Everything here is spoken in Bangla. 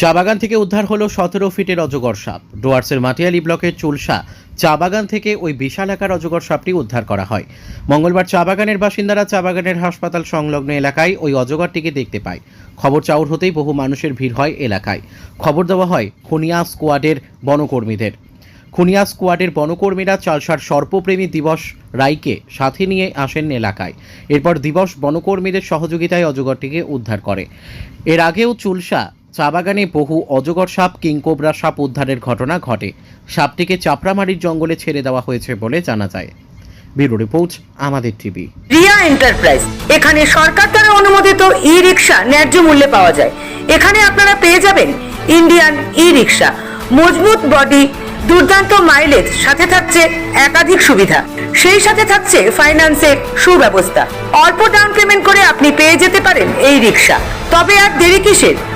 চা বাগান থেকে উদ্ধার হলো সতেরো ফিটের অজগর সাপ। ডুয়ার্সের মাটিয়ালি ব্লকের চুলসা চা বাগান থেকে ওই বিশাল আকার অজগর সাপটি উদ্ধার করা হয়। মঙ্গলবার চা বাগানের বাসিন্দারা চা বাগানের হাসপাতাল সংলগ্ন এলাকায় ওই অজগরটিকে দেখতে পায়। খবর চাউর হতেই বহু মানুষের ভিড় হয় এলাকায়। খবর দেওয়া হয়, খুনিয়া স্কোয়াডের বনকর্মীদের। খুনিয়া স্কোয়াডের বনকর্মীরা চালসার সর্পপ্রেমী দিবস রায়কে সাথে নিয়ে আসেন এলাকায়। এরপর দিবস বনকর্মীদের সহযোগিতায় অজগরটিকে উদ্ধার করে। এর আগেও চুলসা চা বাগানে বহু অজগর সাপ কিংকোবরা সাপ উদ্ধারের ঘটনা ঘটে। সাপটিকে চাপড়ামারির জঙ্গলে ছেড়ে দেওয়া হয়েছে বলে জানা যায়। ব্যুরো রিপোর্ট, আমাদের টিভি। রিয়া এন্টারপ্রাইজ। এখানে সরকার দ্বারা অনুমোদিত ই রিক্সা ন্যায্য মূল্যে পাওয়া যায়। এখানে আপনারা পেয়ে যাবেন ইন্ডিয়ান ই রিক্সা মজবুত বডি, দুর্দান্ত মাইলেজ, সাথে থাকছে একাধিক সুবিধা। সেই সাথে থাকছে ফাইন্যান্সের সুব্যবস্থা। অল্প ডাউন পেমেন্ট করে আপনি পেয়ে যেতে পারেন এই রিক্সা তবে আর দেরি কিসের?